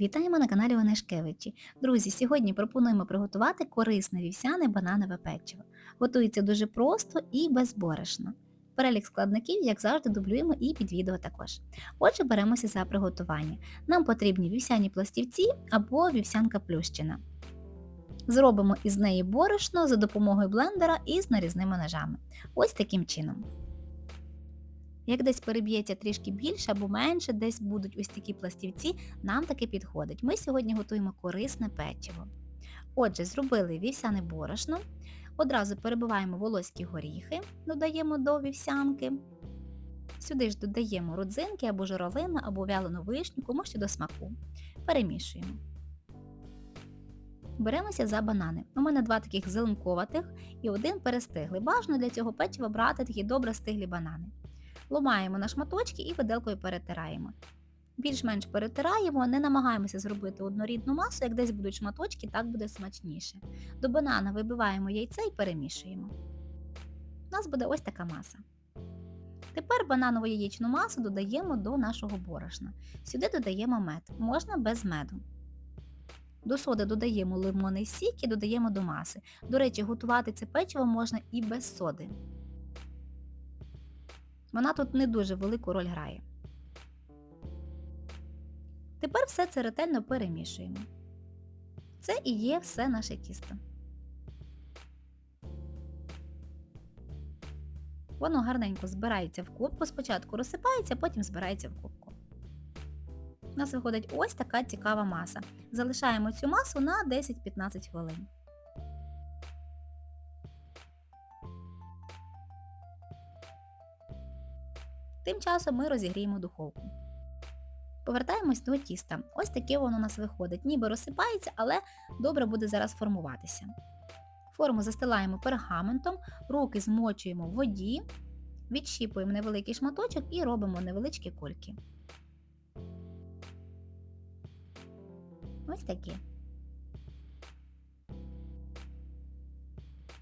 Вітаємо на каналі Онешкевичі. Друзі, сьогодні пропонуємо приготувати корисне вівсяне бананове печиво. Готується дуже просто і безборошно. Перелік складників, як завжди, дублюємо і під відео також. Отже, беремося за приготування. Нам потрібні вівсяні пластівці або вівсянка плющина. Зробимо із неї борошно за допомогою блендера і з нарізними ножами. Ось таким чином. Як десь переб'ється трішки більше або менше, десь будуть ось такі пластівці, нам таки підходить. Ми сьогодні готуємо корисне печиво. Отже, зробили вівсяне борошно, одразу перебиваємо волоські горіхи, додаємо до вівсянки. Сюди ж додаємо родзинки або журавлину, або вялену вишню, кому що до смаку. Перемішуємо. Беремося за банани. У мене два таких зеленковатих і один перестиглий. Бажано для цього печива брати такі добре стиглі банани. Ломаємо на шматочки і виделкою перетираємо. Більш-менш перетираємо, не намагаємося зробити однорідну масу, як десь будуть шматочки, так буде смачніше. До банана вибиваємо яйце і перемішуємо. У нас буде ось така маса. Тепер бананову яєчну масу додаємо до нашого борошна. Сюди додаємо мед, можна без меду. До соди додаємо лимонний сік і додаємо до маси. До речі, готувати це печиво можна і без соди. Вона тут не дуже велику роль грає. Тепер все це ретельно перемішуємо. Це і є все наше тісто. Воно гарненько збирається в кубку, спочатку розсипається, потім збирається в кубку. У нас виходить ось така цікава маса. Залишаємо цю масу на 10-15 хвилин. Тим часом ми розігріємо духовку. Повертаємось до тіста. Ось таке воно у нас виходить, ніби розсипається, але добре буде зараз формуватися. Форму застилаємо пергаментом, руки змочуємо в воді, відщіпуємо невеликий шматочок і робимо невеличкі кульки. Ось такі.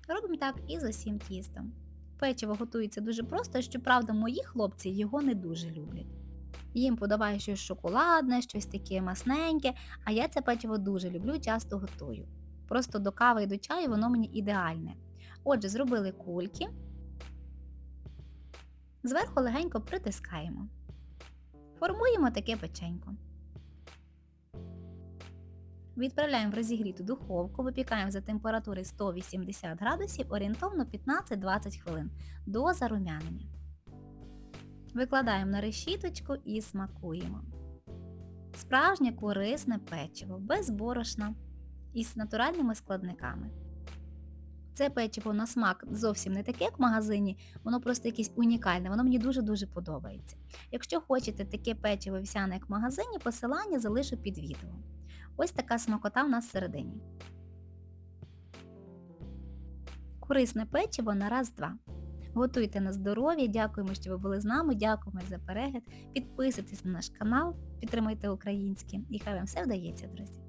Робимо так і з усім тістом. Печиво готується дуже просто, щоправда, мої хлопці його не дуже люблять. Їм подаває щось шоколадне, щось таке масненьке, а я це печиво дуже люблю часто готую. Просто до кави і до чаю воно мені ідеальне. Отже, зробили кульки, зверху легенько притискаємо. Формуємо таке печенько. Відправляємо в розігріту духовку, випікаємо за температури 180 градусів орієнтовно 15-20 хвилин до зарум'янення. Викладаємо на решіточку і смакуємо. Справжнє корисне печиво без борошна із натуральними складниками. Це печиво на смак зовсім не таке, як в магазині, воно просто якесь унікальне, воно мені дуже-дуже подобається. Якщо хочете таке печиво вівсяне, як в магазині, посилання залишу під відео. Ось така смакота у нас всередині. Корисне печиво на раз-два. Готуйте на здоров'я, дякуємо, що ви були з нами, дякуємо за перегляд. Підписуйтесь на наш канал, підтримуйте українське і хай вам все вдається, друзі!